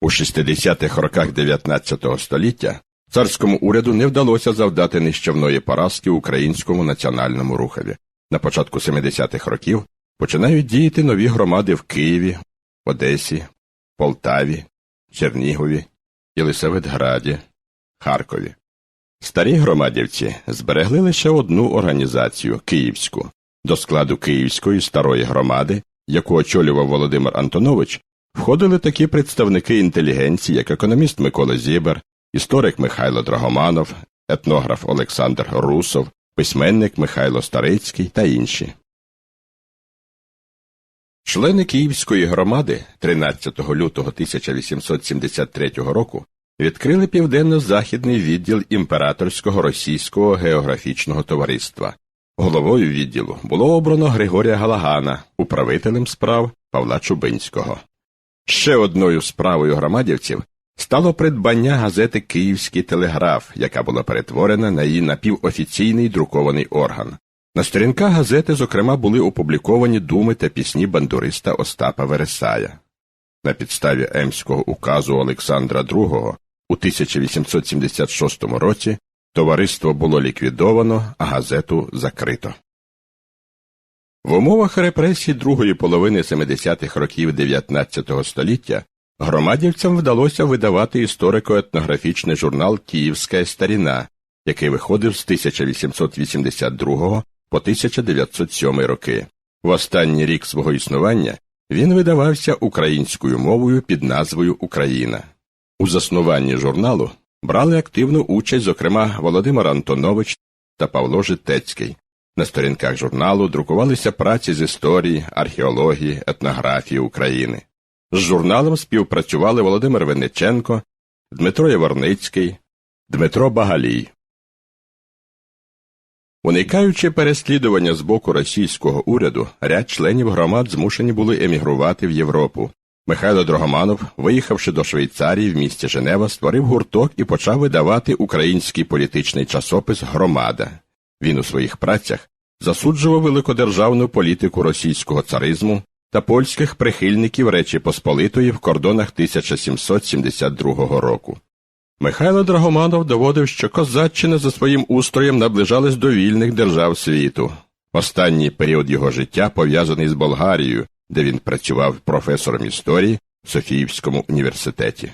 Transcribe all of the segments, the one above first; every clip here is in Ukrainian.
У 60-х роках 19 століття царському уряду не вдалося завдати нищівної поразки українському національному рухові. На початку 70-х років починають діяти нові громади в Києві, Одесі, Полтаві, Чернігові, Єлисаветграді, Харкові. Старі громадівці зберегли лише одну організацію Київську. До складу Київської старої громади, яку очолював Володимир Антонович, входили такі представники інтелігенції, як економіст Микола Зібер, історик Михайло Драгоманов, етнограф Олександр Русов, письменник Михайло Старицький та інші. Члени Київської громади 13 лютого 1873 року відкрили південно-західний відділ імператорського російського географічного товариства. Головою відділу було обрано Григорія Галагана, управителем справ Павла Чубинського. Ще одною справою громадівців стало придбання газети Київський телеграф, яка була перетворена на її напівофіційний друкований орган. На сторінках газети, зокрема, були опубліковані думи та пісні бандуриста Остапа Вересая. На підставі Емського указу Олександра II у 1876 році товариство було ліквідовано, а газету закрито. В умовах репресій другої половини 70-х років 19 століття громадівцям вдалося видавати історико-етнографічний журнал Київська старіна, який виходив з 1882 по 1907 роки. В останній рік свого існування він видавався українською мовою під назвою Україна. У заснуванні журналу брали активну участь, зокрема, Володимир Антонович та Павло Житецький. На сторінках журналу друкувалися праці з історії, археології, етнографії України. З журналом співпрацювали Володимир Венеченко, Дмитро Яворницький, Дмитро Багалій. Уникаючи переслідування з боку російського уряду, ряд членів громад змушені були емігрувати в Європу. Михайло Дрогоманов, виїхавши до Швейцарії в місті Женева, створив гурток і почав видавати український політичний часопис Громада. Він у своїх працях засуджував великодержавну політику російського царизму та польських прихильників Речі Посполитої в кордонах 1772 року. Михайло Драгоманов доводив, що Козаччина за своїм устроєм наближалась до вільних держав світу. Останній період його життя пов'язаний з Болгарією, де він працював професором історії в Софіївському університеті.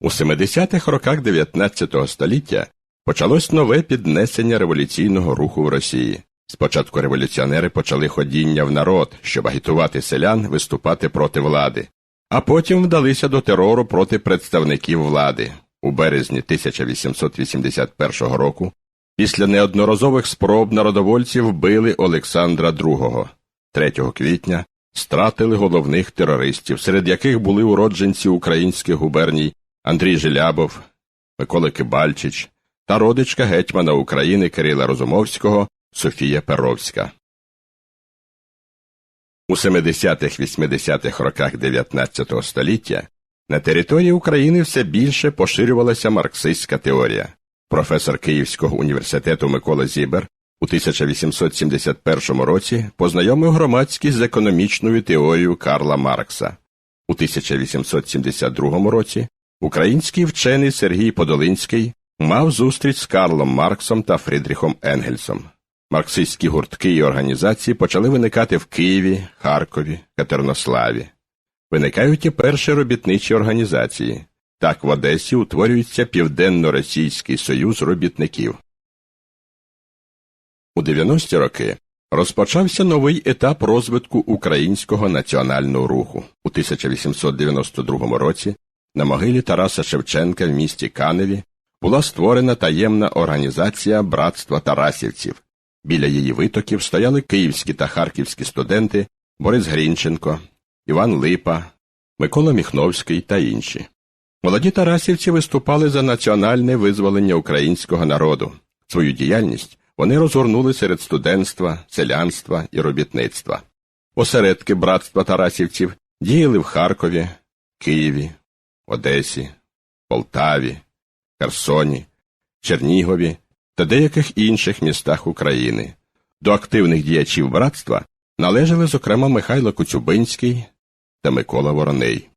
У 70-х роках 19 століття почалось нове піднесення революційного руху в Росії. Спочатку революціонери почали ходіння в народ, щоб агітувати селян виступати проти влади, а потім вдалися до терору проти представників влади. У березні 1881 року після неодноразових спроб народовольців вбили Олександра II. 3 квітня стратили головних терористів, серед яких були уродженці українських губерній Андрій Желябов, Микола Кибальчич та родичка гетьмана України Кирила Розумовського Софія Перовська. У 70-80-х роках 19 століття на території України все більше поширювалася марксистська теорія. Професор Київського університету Микола Зібер у 1871 році познайомив громадськість з економічною теорією Карла Маркса. У 1872 році український вчений Сергій Подолинський мав зустріч з Карлом Марксом та Фрідріхом Енгельсом. Марксистські гуртки і організації почали виникати в Києві, Харкові, Катернославі. Виникають і перші робітничі організації. Так в Одесі утворюється Південно-Російський союз робітників. У 90-ті роки розпочався новий етап розвитку українського національного руху. У 1892 році на могилі Тараса Шевченка в місті Каневі була створена таємна організація Братства Тарасівців. Біля її витоків стояли київські та харківські студенти Борис Грінченко, Іван Липа, Микола Міхновський та інші. Молоді Тарасівці виступали за національне визволення українського народу. Свою діяльність вони розгорнули серед студентства, селянства і робітництва. Осередки братства Тарасівців діяли в Харкові, Києві, Одесі, Полтаві, Херсоні, Чернігові та деяких інших містах України. До активних діячів братства належали, зокрема, Михайло Коцюбинський та Микола Вороней.